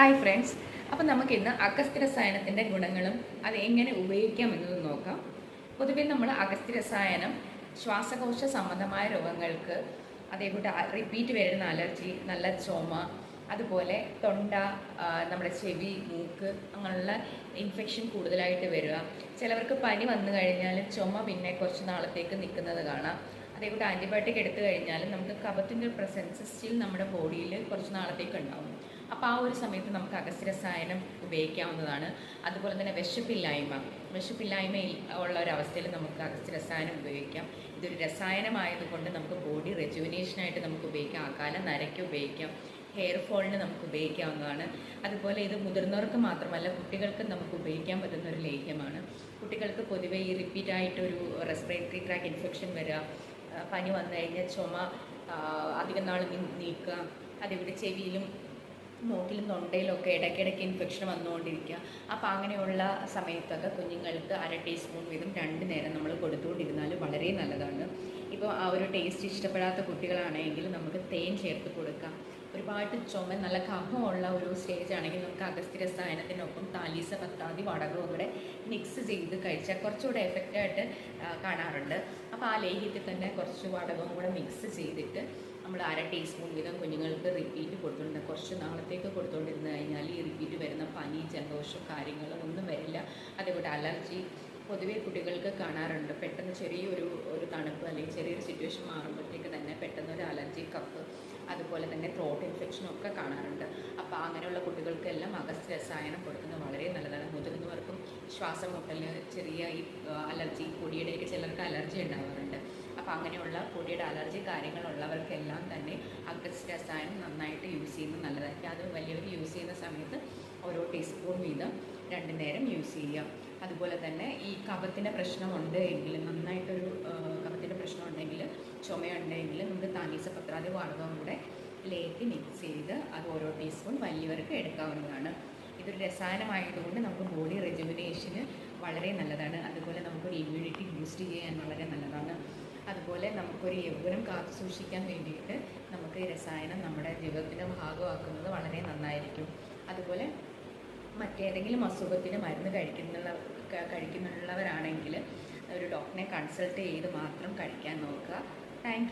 Hi friends അപ്പോൾ നമുക്കിന്ന് അഗസ്ത്യ രസായനത്തിന്റെ ഗുണങ്ങളും അത് എങ്ങനെ ഉപയോഗിക്കാം എന്നത് നോക്കാം. പൊതുവേ നമ്മൾ അഗസ്ത്യ രസായനം ശ്വാസകോശ സംബന്ധമായ രോഗങ്ങൾക്ക് അതേപോലെ റിപ്പീറ്റ് വരുന്ന അലർജി നല്ല ചുമ അതുപോലെ തൊണ്ട നമ്മുടെ ചെവി മൂക്ക് അങ്ങനെയുള്ള ഇൻഫെക്ഷൻ കൂടുതലായിട്ട് വരിക. ചിലവർക്ക് പനി വന്നു കഴിഞ്ഞാൽ ചുമ പിന്നെ കുറച്ച് നാളത്തേക്ക് നിൽക്കുന്നത് കാണാം. അതേപോലെ ആന്റിബയോട്ടിക് എടുത്തു കഴിഞ്ഞാൽ നമുക്ക് കഫത്തിന്റെ പ്രസൻസ് സ്റ്റിൽ നമ്മുടെ ബോഡിയിൽ കുറച്ച് നാളത്തേക്ക് ഉണ്ടാവും. അപ്പോൾ ആ ഒരു സമയത്ത് നമുക്ക് അഗസ്ത്യരസായനം ഉപയോഗിക്കാവുന്നതാണ്. അതുപോലെ തന്നെ വിശപ്പില്ലായ്മ. വിശപ്പില്ലായ്മ ഉള്ള ഒരു അവസ്ഥയിൽ നമുക്ക് അഗസ്ത്യരസായനം ഉപയോഗിക്കാം. ഇതൊരു രസായനമായതുകൊണ്ട് നമുക്ക് ബോഡി റെജുവിനേഷനായിട്ട് നമുക്ക് ഉപയോഗിക്കാം. അകാല നരയ്ക്ക് ഉപയോഗിക്കാം. ഹെയർ ഫോളിന് നമുക്ക് ഉപയോഗിക്കാവുന്നതാണ്. അതുപോലെ ഇത് മുതിർന്നവർക്ക് മാത്രമല്ല കുട്ടികൾക്ക് നമുക്ക് ഉപയോഗിക്കാൻ പറ്റുന്ന ഒരു ലേഹ്യമാണ്. കുട്ടികൾക്ക് പൊതുവെ ഈ റിപ്പീറ്റ് ആയിട്ടൊരു റെസ്പിറേറ്ററി ട്രാക്ക് ഇൻഫെക്ഷൻ വരിക പനി വന്നു കഴിഞ്ഞാൽ ചുമ അധികം നാൾ നീക്കുക അതേപോലെ ചെവിയിലും മൂക്കിലും തൊണ്ടയിലും ഒക്കെ ഇടയ്ക്കിടയ്ക്ക് ഇൻഫെക്ഷൻ വന്നുകൊണ്ടിരിക്കുക. അപ്പോൾ അങ്ങനെയുള്ള സമയത്തൊക്കെ കുഞ്ഞുങ്ങൾക്ക് അര ടീസ്പൂൺ വീതം രണ്ട് നേരം നമ്മൾ കൊടുത്തുകൊണ്ടിരുന്നാൽ വളരെ നല്ലതാണ്. ഇപ്പോൾ ആ ഒരു ടേസ്റ്റ് ഇഷ്ടപ്പെടാത്ത കുട്ടികളാണെങ്കിൽ നമുക്ക് തേൻ ചേർത്ത് കൊടുക്കാം. ഒരുപാട് ചുമ നല്ല കഫമുള്ള ഒരു സ്റ്റേജ് ആണെങ്കിൽ നമുക്ക് അഗസ്ത്യ രസായനത്തിനൊപ്പം താലീസ പത്താതി വടകവും കൂടെ മിക്സ് ചെയ്ത് കഴിച്ചാൽ കുറച്ചുകൂടെ എഫക്റ്റായിട്ട് കാണാറുണ്ട്. അപ്പോൾ ആ ലേഹ്യത്തിൽ തന്നെ കുറച്ച് വടകവും കൂടെ മിക്സ് ചെയ്തിട്ട് നമ്മൾ അര ടീസ്പൂൺ വീതം കുഞ്ഞുങ്ങൾക്ക് റിപ്പീറ്റ് കൊടുത്തുകൊണ്ട് കുറച്ച് നാളത്തേക്ക് കൊടുത്തുകൊണ്ടിരുന്ന് കഴിഞ്ഞാൽ ഈ റിപ്പീറ്റ് വരുന്ന പനി ജലദോഷം കാര്യങ്ങൾ ഒന്നും വരില്ല. അതേപോലെ അലർജി പൊതുവേ കുട്ടികൾക്ക് കാണാറുണ്ട്. പെട്ടെന്ന് ചെറിയൊരു ഒരു തണുപ്പ് അല്ലെങ്കിൽ ചെറിയൊരു സിറ്റുവേഷൻ മാറുമ്പോഴത്തേക്ക് തന്നെ പെട്ടെന്ന് ഒരു അലർജി കപ്പ് അതുപോലെ തന്നെ ത്രോട്ട് ഇൻഫെക്ഷനും ഒക്കെ കാണാറുണ്ട്. അപ്പോൾ അങ്ങനെയുള്ള കുട്ടികൾക്കെല്ലാം അഗസ്റ്റ് രസായനം കൊടുക്കുന്നത് വളരെ നല്ലതാണ്. മുതിർന്നവർക്കും ശ്വാസം മുട്ടലിന് ചെറിയ ഈ അലർജി പൊടിയുടെയൊക്കെ ചിലർക്ക് അലർജി ഉണ്ടാവാറുണ്ട്. അപ്പോൾ അങ്ങനെയുള്ള പൊടിയുടെ അലർജി കാര്യങ്ങളുള്ളവർക്കെല്ലാം തന്നെ അഗസ്റ്റ് രസായനം നന്നായിട്ട് യൂസ് ചെയ്യുന്നത് നല്ലതായിരിക്കും. അത് വലിയവർ യൂസ് ചെയ്യുന്ന സമയത്ത് ഓരോ ടീസ്പൂൺ വീതം രണ്ട് നേരം യൂസ് ചെയ്യാം അതുപോലെ തന്നെ ഈ കഫത്തിന്റെ പ്രശ്നമുണ്ട് എങ്കിൽ നന്നായിട്ടൊരു കഫത്തിന്റെ പ്രശ്നം ഉണ്ടെങ്കിൽ ചുമയുണ്ടെങ്കിൽ നമുക്ക് താനീസ പത്രാതി വാടകം കൂടെ ലേറ്റ് മിക്സ് ചെയ്ത് അത് ഓരോ ടീസ്പൂൺ വലിയവർക്ക് എടുക്കാവുന്നതാണ്. ഇതൊരു രസായനമായതുകൊണ്ട് നമുക്ക് ബോഡി റെജുവിനേഷന് വളരെ നല്ലതാണ്. അതുപോലെ നമുക്കൊരു ഇമ്മ്യൂണിറ്റി ബൂസ്റ്റ് ചെയ്യാൻ വളരെ നല്ലതാണ്. അതുപോലെ നമുക്കൊരു യൗവനം കാത്തു സൂക്ഷിക്കാൻ വേണ്ടിയിട്ട് നമുക്ക് ഈ രസായനം നമ്മുടെ ജീവിതത്തിന്റെ ഭാഗമാക്കുന്നത് വളരെ നന്നായിരിക്കും. അതുപോലെ മറ്റേതെങ്കിലും അസുഖത്തിന് മരുന്ന് കഴിക്കുന്ന കഴിക്കുന്നുള്ളവരാണെങ്കിൽ ഒരു ഡോക്ടറിനെ കൺസൾട്ട് ചെയ്ത് മാത്രം കഴിക്കാൻ നോക്കുക. താങ്ക്